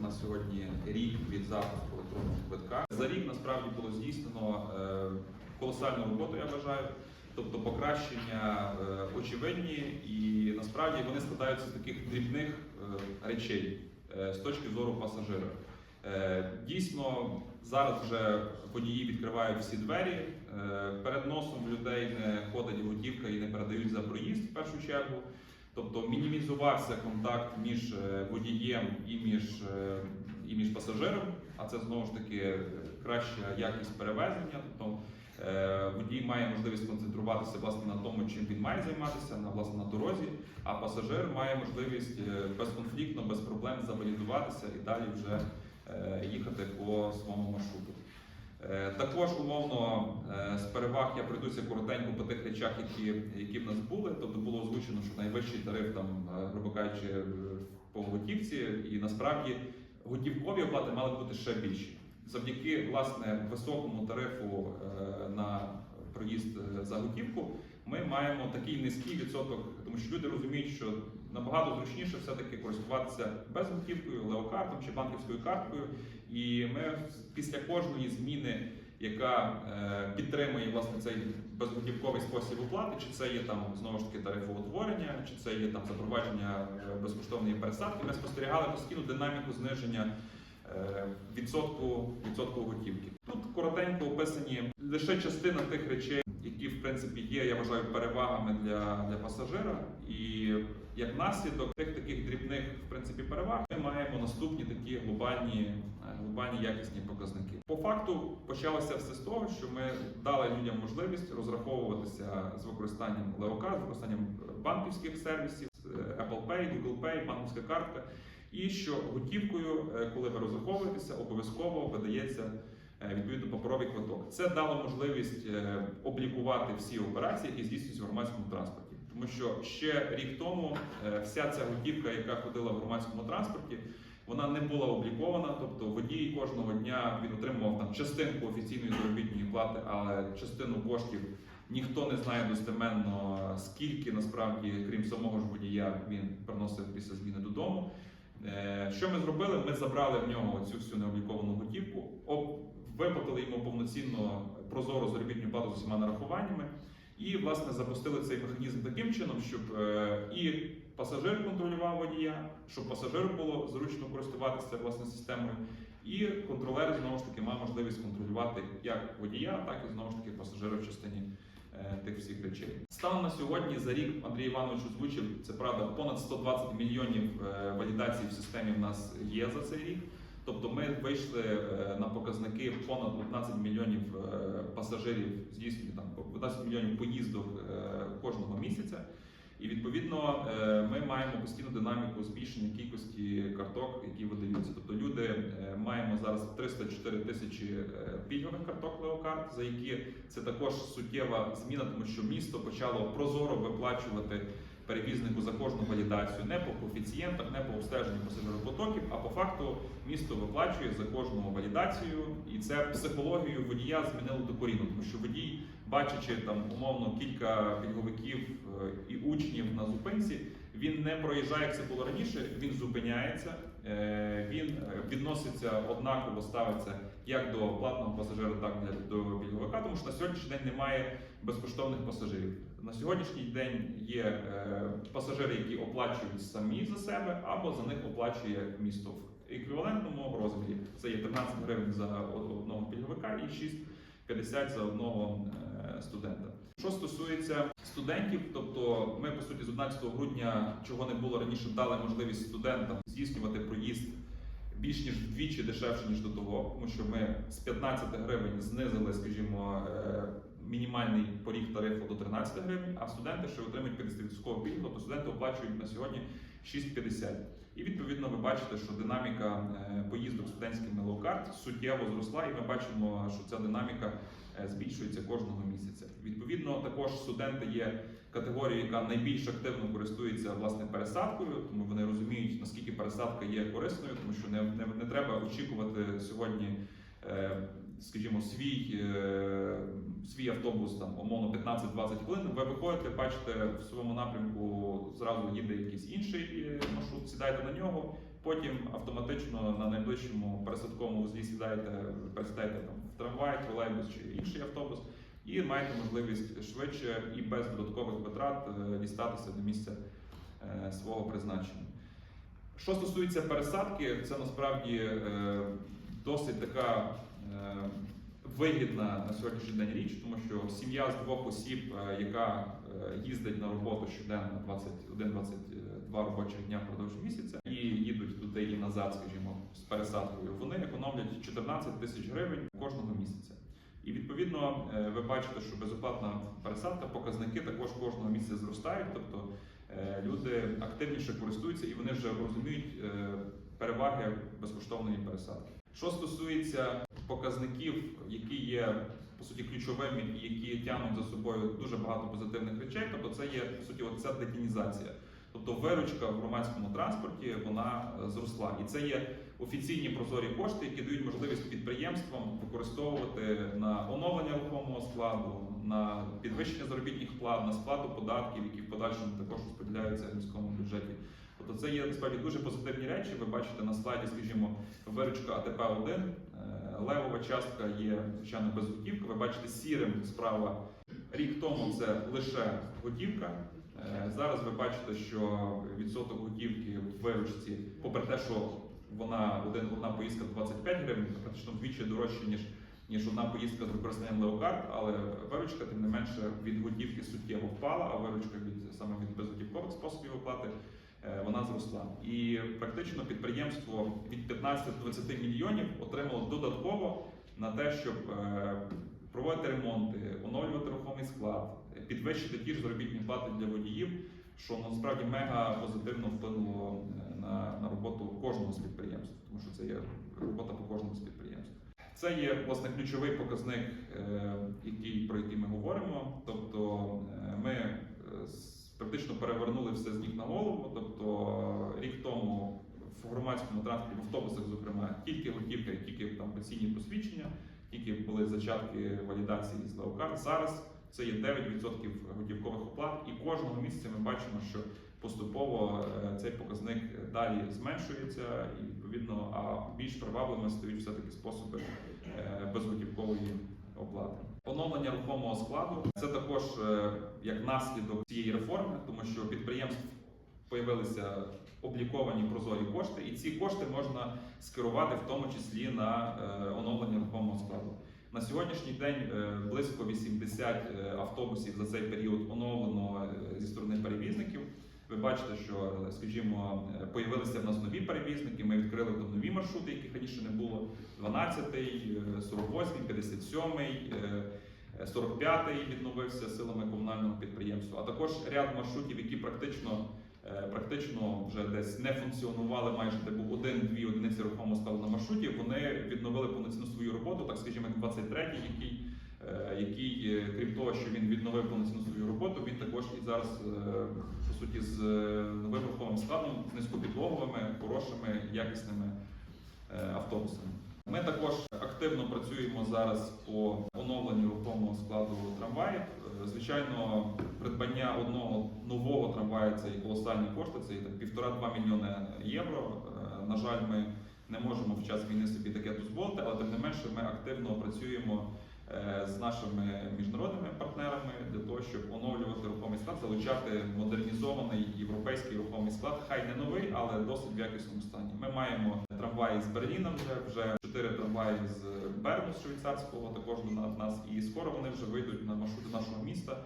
У нас сьогодні рік від запуску електронного квитка. За рік насправді було здійснено е, колосальну роботу, я вважаю. Тобто покращення е, очевидні, і насправді вони складаються з таких дрібних е, речей з точки зору пасажира. Дійсно, зараз вже водії відкривають всі двері. Перед носом людей не ходить готівка і не передають за проїзд в першу чергу. Тобто мінімізувався контакт між е, водієм і між, е, і між пасажиром, а це знову ж таки краща якість перевезення. Тобто е, водій має можливість концентруватися власне на тому, чим він має займатися на власне на дорозі, а пасажир має можливість безконфліктно, без проблем завалідуватися і далі вже їхати по своєму маршруту. Е, Також умовно е, з переваг я пройдуся коротенько по тих речах, які, які в нас були. Тобто було озвучено, що найвищий тариф там, е, грубо кажучи, по готівці, і насправді готівкові оплати мали бути ще більші. Завдяки власне високому тарифу на проїзд за готівку, ми маємо такий низький відсоток, тому що люди розуміють, що набагато зручніше все-таки користуватися безготівкою, леокартом чи банківською карткою. І ми після кожної зміни, яка е, підтримує власне цей безготівковий спосіб оплати, чи це є там знову ж таки тарифоутворення, чи це є там запровадження е, безкоштовної пересадки, ми спостерігали постійну динаміку зниження е, відсотку, відсотку готівки. Тут коротенько описані лише частина тих речей, які в принципі є, я вважаю, перевагами для, для пасажира. І як наслідок тих таких дрібних в принципі переваг, ми маємо наступні такі глобальні, е, глобальні якісні показники. По факту почалося все з того, що ми дали людям можливість розраховуватися з використанням леока, з використанням банківських сервісів, е, Apple Pay, Google Pay, банківська картка. І що готівкою, е, коли ви розраховуєтеся, обов'язково видається відповідно паперовий квиток. Це дало можливість е, облікувати всі операції, які здійснюються в громадському транспорті. Тому що ще рік тому е, вся ця готівка, яка ходила в громадському транспорті, вона не була облікована. Тобто водій кожного дня він отримував там частинку офіційної заробітної плати, але частину коштів ніхто не знає достеменно скільки насправді, крім самого ж водія, він приносив після зміни додому. Е, Що ми зробили? Ми забрали в нього цю всю необліковану готівку, виплатили йому повноцінно прозору заробітну плату з усіма нарахуваннями, і власне запустили цей механізм таким чином, щоб е, і пасажир контролював водія, щоб пасажиру було зручно користуватися власне системою, і контролер знову ж таки мав можливість контролювати як водія, так і знову ж таки пасажира в частині е, тих всіх речей. Станом на сьогодні за рік Андрій Іванович озвучив, це правда, понад 120 мільйонів е, валідацій в системі в нас є за цей рік. Тобто ми вийшли е, на показники понад 15 мільйонів е, пасажирів, здійснює там 15 мільйонів поїздок е, кожного місяця. І відповідно ми маємо постійну динаміку збільшення кількості карток, які видаються. Тобто люди маємо зараз 304 тисячі пільгових карток Леокарт, за які це також суттєва зміна, тому що місто почало прозоро виплачувати перевізнику за кожну валідацію не по коефіцієнтах, не по обстеженню пасажиропотоків, а по факту місто виплачує за кожну валідацію, і це психологію водія змінило докорінно, тому що водій, бачачи там умовно кілька пільговиків е, і учнів на зупинці, він не проїжджає, як це було раніше. Він зупиняється, він е, відноситься однаково ставиться як до платного пасажира, так і до пільговика, тому що на сьогоднішній день немає безкоштовних пасажирів. На сьогоднішній день є е, пасажири, які оплачують самі за себе, або за них оплачує місто в еквівалентному розмірі. Це є 13 гривень за одного пільговика і 6,50 за одного е, студента. Що стосується студентів, тобто ми по суті з 11 грудня, чого не було раніше, дали можливість студентам здійснювати проїзд більш ніж вдвічі дешевше ніж до того, тому що ми з 15 гривень знизили, скажімо, е, мінімальний поріг тарифу до 13 гривень, а студенти, що отримують 50% пільгу, то студенти оплачують на сьогодні 6,50. І відповідно ви бачите, що динаміка е, поїздок студентськими лоукарт суттєво зросла, і ми бачимо, що ця динаміка е, збільшується кожного місяця. Відповідно, також студенти є категорією, яка найбільш активно користується власне пересадкою, тому вони розуміють наскільки пересадка є корисною, тому що не, не, не треба очікувати сьогодні. е, Скажімо, свій, е, свій автобус там умовно 15-20 хвилин. Ви виходите, бачите, в своєму напрямку зразу їде якийсь інший е, маршрут, сідаєте на нього, Потім автоматично на найближчому пересадковому вузлі сідаєте, пересідаєте там в трамвай, тролейбус чи інший автобус, і маєте можливість швидше і без додаткових витрат е, дістатися до місця е, свого призначення. Що стосується пересадки, це насправді е, досить така вигідна на сьогоднішній день річ, тому що сім'я з двох осіб, яка їздить на роботу щоденно 21-22 робочих дня впродовж місяця і їдуть туди і назад, скажімо, з пересадкою, вони економлять 14 тисяч гривень кожного місяця. І відповідно е, ви бачите, що безоплатна пересадка, показники також кожного місяця зростають. Тобто е, люди активніше користуються і вони вже розуміють е, переваги безкоштовної пересадки. Що стосується показників, які є по суті ключовими і які тягнуть за собою дуже багато позитивних речей, тобто це є по суті оця детінізація. Тобто виручка в громадському транспорті вона е, зросла, і це є офіційні прозорі кошти, які дають можливість підприємствам використовувати на оновлення рухомого складу, на підвищення заробітних плат, на сплату податків, які в подальшому також розподіляються в міському бюджеті. Тобто це є насправді дуже позитивні речі. Ви бачите на слайді, скажімо, виручка АТП 1 левова частка є звичайно безготівка. Ви бачите сірим справа. Рік тому це лише готівка. Е, Зараз ви бачите, що відсоток готівки в виручці, попри те, що вона один одна поїздка 25 гривень, практично вдвічі дорожче, ніж ніж одна поїздка з використанням леокарт, але виручка, тим не менше, від готівки суттєво впала, а виручка від саме від безготівкових способів оплати е, вона зросла. І практично підприємство від 15 до 20 мільйонів отримало додатково на те, щоб е, проводити ремонти, оновлювати рухомий склад, підвищити ті ж заробітні плати для водіїв, що насправді мега позитивно вплинуло е, на, на роботу кожного з підприємств, тому що це є робота по кожному з підприємств. Це є власне ключовий показник, е, який, про який ми говоримо. Тобто е, ми практично перевернули все з ніг на голову. Тобто рік тому в громадському транспорті, в автобусах, зокрема, тільки готівка, тільки там пенсійні посвідчення, тільки були зачатки валідації з леокарт. Зараз це є 9% готівкових оплат, і кожного місяця ми бачимо, що поступово е, цей показник далі зменшується, і відповідно, а більш привабливими стають все таки способи е, безготівкової оплати. Оновлення рухомого складу це також е, як наслідок цієї реформи, тому що підприємств появилися обліковані прозорі кошти, і ці кошти можна скерувати в тому числі на е, оновлення рухомого складу. На сьогоднішній день е, близько 80 е, автобусів за цей період оновлено зі сторони перевізників. Ви бачите, що, скажімо, появилися в нас нові перевізники. Ми відкрили там нові маршрути, яких раніше не було. 12-й, е, 48-й, 57-й, е, е, 45-й відновився силами комунального підприємства. А також ряд маршрутів, які практично практично вже десь не функціонували майже де був один-дві одиниці рухомого складу на маршруті. Вони відновили повноцінну свою роботу, так скажімо, як 23-й, який, е, який, е, крім того, що він відновив повноцінну свою роботу, він також і зараз е, по суті з е, новим рухомим складом, з низькопідлоговими, хорошими, якісними е, автобусами. Ми також активно працюємо зараз по оновленню рухомого складу трамваїв. Е, Звичайно, придбання одного нового трамвая це і колосальні кошти, це півтора-два мільйони євро. Е, На жаль, ми не можемо в час війни собі таке дозволити, але тим не менше ми активно працюємо з нашими міжнародними партнерами для того, щоб оновлювати рухомий склад, залучати модернізований європейський рухомий склад, хай не новий, але досить в якісному стані. Ми маємо трамваї з Берліна вже вже чотири трамваї з Берну з швейцарського, також до нас, і скоро вони вже вийдуть на маршрути нашого міста.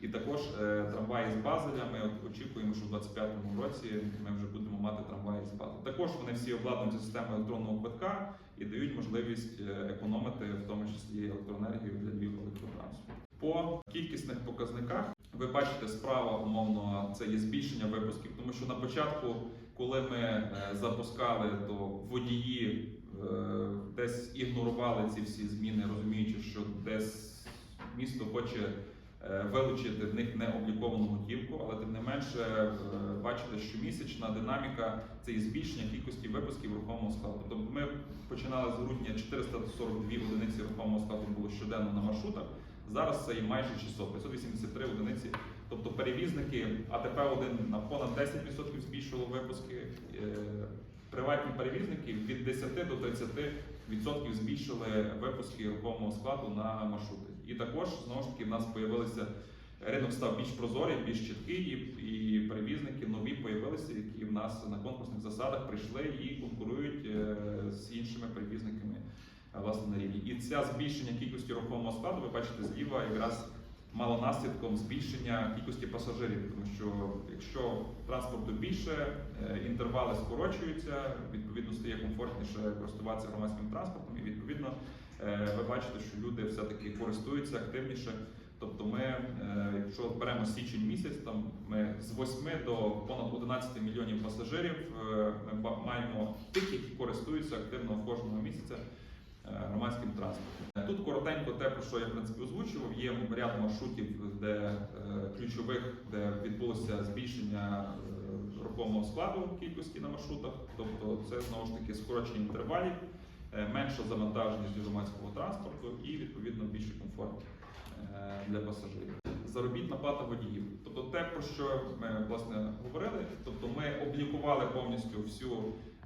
І також е, трамваї з Базеля. Ми очікуємо, що в 25-му році ми вже будемо мати трамваї з Базеля. Також вони всі обладнані системою електронного квитка і дають можливість е, економити в тому числі електроенергію для Львів електротрансу. По кількісних показниках ви бачите справа умовно це є збільшення випусків, тому що на початку, коли ми е, запускали, то водії десь ігнорували ці всі зміни, розуміючи, що десь місто хоче вилучити в них необліковану готівку, але тим не менше е, бачите, що місячна динаміка це і збільшення кількості випусків рухомого складу. Тобто ми починали з грудня 442 одиниці рухомого складу було щоденно на маршрутах. Зараз це і майже 600, 583 одиниці. Тобто перевізники АТП-1 на понад 10% збільшило випуски. е, приватні перевізники від 10 до 30 відсотків збільшили випуски рухомого складу на маршрути. І також знову ж таки в нас появилися ринок став більш прозорий, більш чіткий, і, перевізники нові появилися, які в нас на конкурсних засадах прийшли і конкурують е, з іншими перевізниками е, власне на рівні. І це збільшення кількості рухомого складу, ви бачите зліва, якраз мало наслідком збільшення кількості пасажирів, тому що якщо транспорту більше, е, інтервали скорочуються, відповідно стає комфортніше користуватися громадським транспортом, і відповідно ви бачите, що люди все-таки користуються активніше. Тобто ми, е, якщо беремо січень місяць, там ми з 8 до понад 11 мільйонів пасажирів е, ми маємо тих, які користуються активно кожного місяця е, громадським транспортом. Тут коротенько те, про що я в принципі озвучував. Є ряд маршрутів, де е, ключових, де відбулося збільшення е, рухомого складу кількості на маршрутах. Тобто це знову ж таки скорочення інтервалів, е, менша завантаженість громадського транспорту і відповідно більший комфорт е, для пасажирів. Заробітна плата водіїв. Тобто те, про що ми власне говорили, тобто ми облікували повністю всю,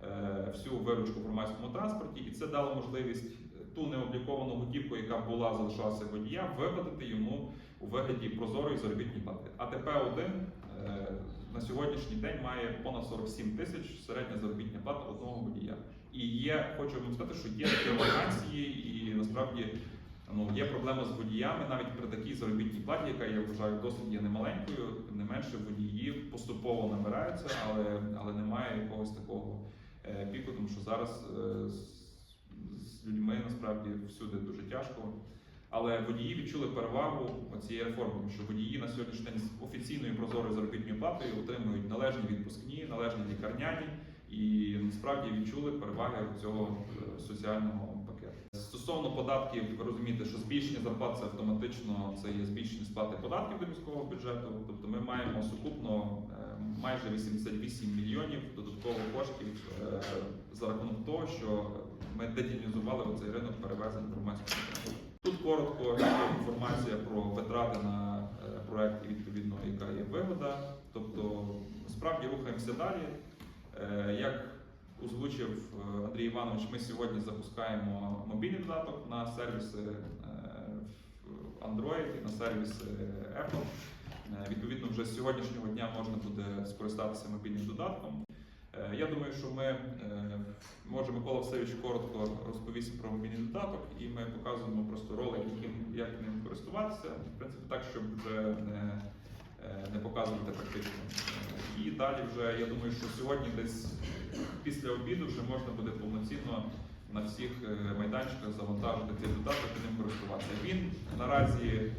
е, всю виручку в громадському транспорті, і це дало можливість ту необліковану готівку, яка була залишалася водія, виплатити йому у вигляді прозорої заробітної плати. АТП 1 е, на сьогоднішній день має понад 47 тисяч середня заробітна плата одного водія. І є, хочу вам сказати, що є такі вакансії, і насправді ну, є проблема з водіями навіть при такій заробітній платі, яка я вважаю досить є немаленькою. Тим не менше водії поступово набираються, але, але немає якогось такого е, піку, тому що зараз е, з людьми насправді всюди дуже тяжко. Але водії відчули перевагу цієї реформи, тому що водії на сьогоднішній день з офіційною прозорою заробітною отримують належні відпускні, належні лікарняні і насправді відчули переваги цього е, соціального пакету. Стосовно податків, ви розумієте, що збільшення зарплат це автоматично це є збільшення сплати податків до міського бюджету. Тобто ми маємо сукупно е, майже 88 мільйонів додаткових коштів е, за рахунок того, що ми детінізували оцей ринок перевезень громадського. Тут коротко інформація про витрати на проект, і відповідно, яка є вигода. Тобто, справді рухаємося далі. Е, Як озвучив е, Андрій Іванович, ми сьогодні запускаємо мобільний додаток на сервіси е, Android і на сервіси Apple. Відповідно, вже з сьогоднішнього дня можна буде скористатися мобільним додатком. Е, Я думаю, що ми е, може Микола Васильович коротко розповість про мобільний додаток, і ми показуємо просто ролик, яким як ним користуватися. В принципі, так, щоб вже не, е, не показувати практично. І далі вже я думаю, що сьогодні десь після обіду вже можна буде повноцінно на всіх майданчиках завантажити цей додаток і ним користуватися. Він наразі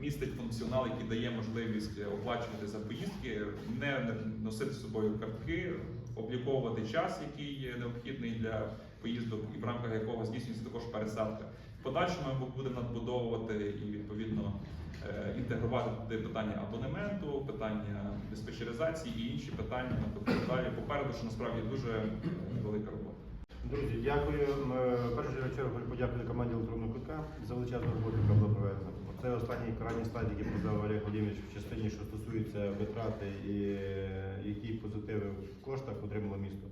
містить функціонал, який дає можливість оплачувати за поїздки, не носити з собою картки, обліковувати час, який є необхідний для поїздок, і в рамках якого здійснюється також пересадка. В подальшому ми будемо надбудовувати і відповідно е, інтегрувати туди питання абонементу, питання диспетчеризації і інші питання. Тобто далі попереду, що насправді дуже е, велика робота. Друзі, дякую. Е, першу чергу хочу подякувати команді електронного квитка за величезну роботу, яка була проведена. Це останній крайній стадій, який показав Олег Вадимович в частині, що стосується витрати і е, які позитиви в коштах отримало місто.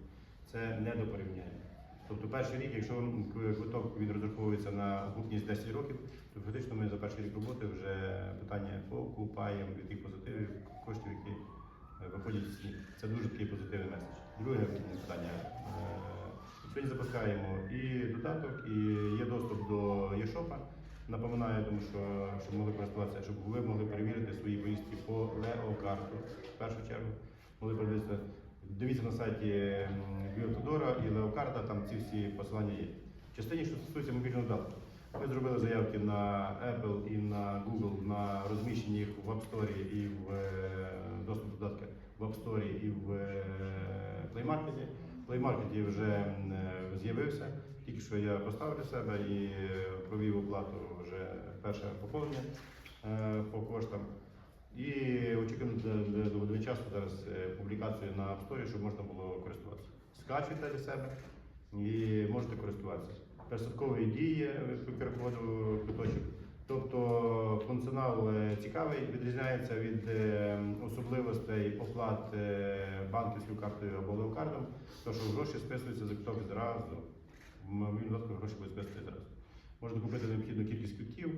Це не до порівняння. Тобто перший рік, якщо квиток він розраховується на гукність 10 років, то фактично ми за перший рік роботи вже питання покупаємо від тих позитивів коштів, які е, виходять з сніг. Це дуже такий позитивний меседж. Друге питання. Е, Сьогодні запускаємо і додаток, і є доступ до єшопа. Напоминаю, тому що щоб могли користуватися, щоб ви могли перевірити свої поїздки по Леокарту в першу чергу. Могли подивитися. Дивіться на сайті Біотодора і Леокарта, там ці всі посилання є. В частині, що стосується мобільного додатку. Ми зробили заявки на Apple і на Google на розміщення їх в App Store і в е, доступ до додатка в App Store і в е, Play Market. Play Market вже е, з'явився. Тільки що я поставив для себе і провів оплату вже перше поповнення е, по коштам. І очікуємо до, години часу зараз е, публікацію на App Store, щоб можна було користуватися. Скачуйте для себе і можете користуватися. Пересадкові дії е, QR-коду квиточок. Тобто функціонал цікавий, відрізняється від особливостей оплат банківською картою або леокардом, то що гроші списуються за квиток зразу. В моєму випадку гроші будуть списувати зразу. Можна купити необхідну кількість квитків,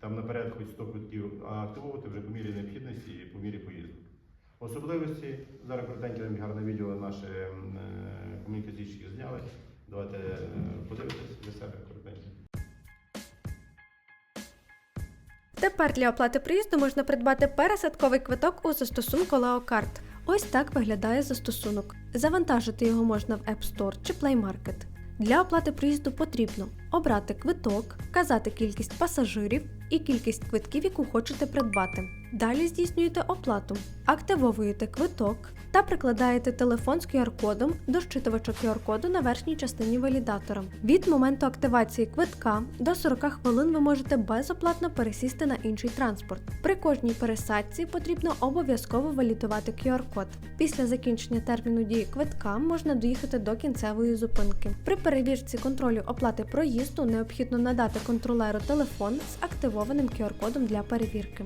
там наперед хоч 100 квитків, а активувати вже по мірі необхідності і по мірі поїздок. Особливості, зараз коротеньке нам гарне відео наше е, комунікаційщики зняли. Давайте е, подивитись для себе коротенько. Тепер для оплати приїзду можна придбати пересадковий квиток у застосунку Leocard. Ось так виглядає застосунок. Завантажити його можна в App Store чи Play Market. Для оплати приїзду потрібно обрати квиток, вказати кількість пасажирів і кількість квитків, яку хочете придбати. Далі здійснюєте оплату, активовуєте квиток та прикладаєте телефон з QR-кодом до щитувача QR-коду на верхній частині валідатора. Від моменту активації квитка до 40 хвилин ви можете безоплатно пересісти на інший транспорт. При кожній пересадці потрібно обов'язково валідувати QR-код. Після закінчення терміну дії квитка можна доїхати до кінцевої зупинки. При перевірці контролю оплати проїзду необхідно надати контролеру телефон з активованим QR-кодом для перевірки.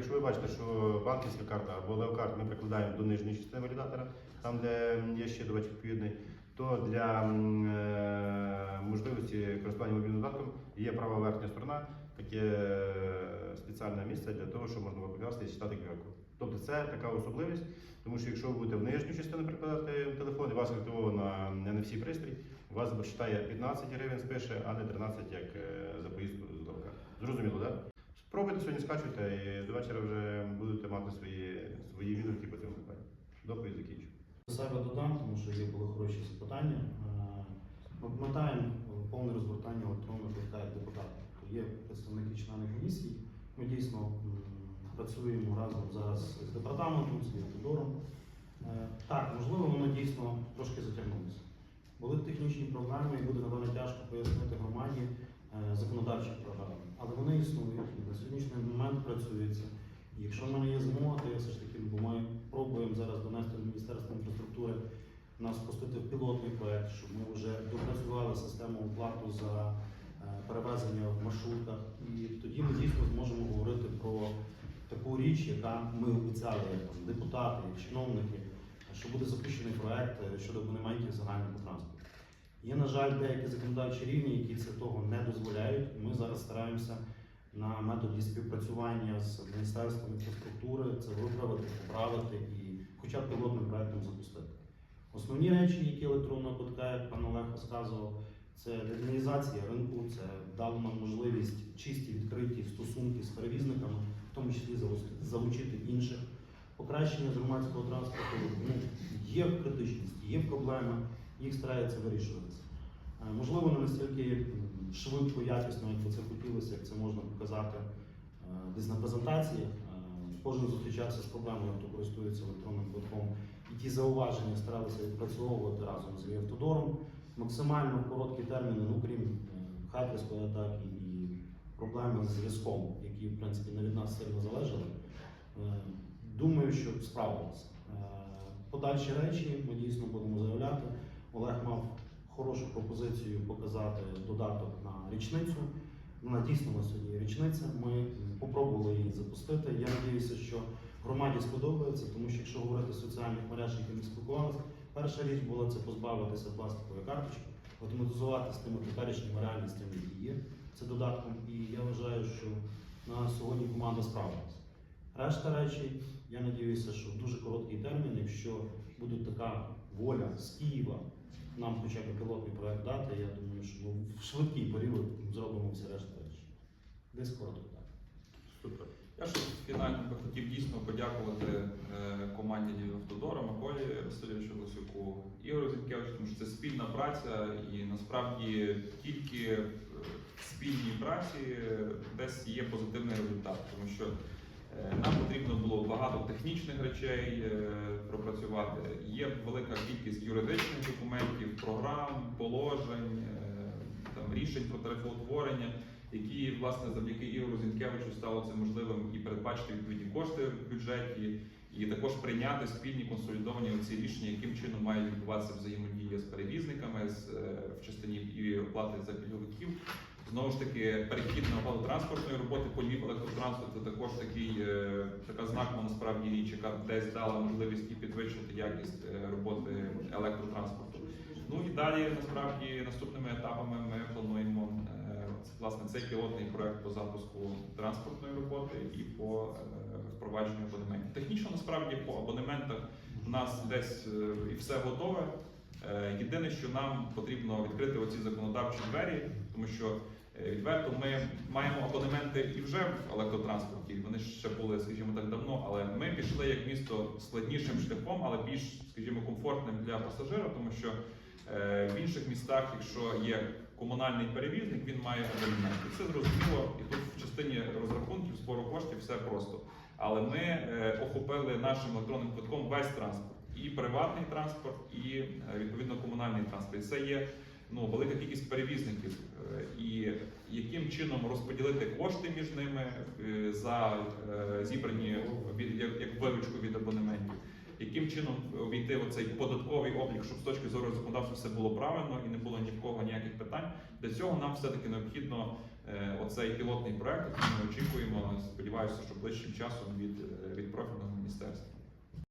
Якщо ви бачите, що банківська карта або леокарт ми прикладаємо до нижньої частини валідатора, там де є ще щитувач відповідний, то для е, можливості користування мобільним додатком є права верхня сторона, таке е, спеціальне місце для того, щоб можна було покласти і читати QR-код. Тобто це така особливість, тому що якщо ви будете в нижню частину прикладати телефон, і вас активовано не на всі пристрій, у вас читає 15 гривень спише, а не 13, як е, за поїздку з леокарт. Зрозуміло, так? Да? Спробуйте сьогодні скачуйте і до вечора вже будете мати свої, свої відгуки по цьому питанню. Доповідь закінчу. Себе додам, тому що є були хороші запитання. Е, Ми пам'ятаємо повне розгортання електронного квитка як депутата. Є представники члени комісії. Ми дійсно працюємо разом зараз з департаментом, з Автодором. Е, Так, можливо, воно дійсно трошки затягнулося. Були технічні проблеми і буде напевно тяжко пояснити громаді е, законодавчі програми. Але вони існують і на сьогоднішній момент працюються. І якщо в мене є змога, то я все ж таки, бо ми пробуємо зараз донести до Міністерства інфраструктури нас пустити в пілотний проект, щоб ми вже допрацювали систему оплату за е, перевезення в маршрутках. І тоді ми дійсно зможемо говорити про таку річ, яка ми обіцяли депутати, чиновники, що буде запущений проект е, щодо абонементів загального транспорту. Є, на жаль, деякі законодавчі рівні, які це того не дозволяють. Ми зараз стараємося на методі співпрацювання з Міністерством інфраструктури це виправити, поправити і хоча б пілотним проектом запустити. Основні речі, які електронного квитка, як пан Олег розказував, це легалізація ринку, це дало нам можливість чисті відкриті стосунки з перевізниками, в тому числі залучити інших. Покращення громадського транспорту ну, є критичність, є проблеми, їх стараються вирішуватися. Е, Можливо, не настільки швидко, якісно, як би це хотілося, як це можна показати е, десь на презентації. Е, Кожен зустрічався з проблемою, хто користується електронним квитком. І ті зауваження старалися відпрацьовувати разом з автодором. Максимально короткі терміни, ну крім хакерської атаки і проблеми з зв'язком, які в принципі не від нас сильно залежали. Думаю, що справилися. Подальші речі ми дійсно будемо заявляти. Олег мав хорошу пропозицію показати додаток на річницю. Вона дійсно на сьогодні річниця. Ми м, попробували її запустити. Я сподіваюся, що громаді сподобається, тому що якщо говорити соціальних мереж, які ми спілкувалися, перша річ була це позбавитися пластикової карточки, автоматизувати з тими теперішніми реальностями, які є. Це додатком. І я вважаю, що на сьогодні команда справилася. Решта речей, я сподіваюся, що в дуже короткий термін, якщо буде така воля з Києва, нам хоча б пілотний проект дати, я думаю, що ми в швидкий період зробимо всі решта речі. Десь коротко так. Супер. Я ще фінально хотів дійсно подякувати е, команді Автодора, Миколі Васильовичу Лосюку, Ігорю Зінкевичу, тому що це спільна праця, і насправді тільки в спільній праці десь є позитивний результат, тому що нам потрібно було багато технічних речей е, пропрацювати. Є велика кількість юридичних документів, програм, положень, е, там рішень про тарифоутворення які власне завдяки Ігору Зінкевичу стало це можливим і передбачити відповідні кошти в бюджеті, і також прийняти спільні консолідовані ці рішення, яким чином має відбуватися взаємодія з перевізниками з е, в частині і оплати за пільговиків. Знову ж таки, перехід на оплату транспортної роботи по Львів електротрансу це також такий, е, така знакова насправді річ, яка десь дала можливість і підвищити якість е, роботи електротранспорту. Ну і далі насправді наступними етапами ми плануємо е, власне цей пілотний проект по запуску транспортної роботи і по впровадженню абонементів. Технічно насправді по абонементах у нас десь і все готове. Єдине, що нам потрібно відкрити оці законодавчі двері, тому що відверто ми маємо абонементи і вже в електротранспорті. Вони ще були, скажімо так, давно, але ми пішли як місто складнішим шляхом, але більш, скажімо, комфортним для пасажира, тому що е, в інших містах, якщо є комунальний перевізник, він має абонемент. І це зрозуміло, і тут в частині розрахунків збору коштів все просто. Але ми е, охопили нашим електронним квитком весь транспорт, і приватний транспорт, і е, відповідно комунальний транспорт. Це є ну, велика кількість перевізників. Е, І яким чином розподілити кошти між ними е, за е, зібрані від- як, виручку від абонементів, яким чином обійти оцей податковий облік, щоб з точки зору законодавства все було правильно і не було ні в кого ніяких питань. Для цього нам все-таки необхідно оцей пілотний проект, який ми очікуємо. Сподіваюся, що ближчим часом від, від профільного міністерства.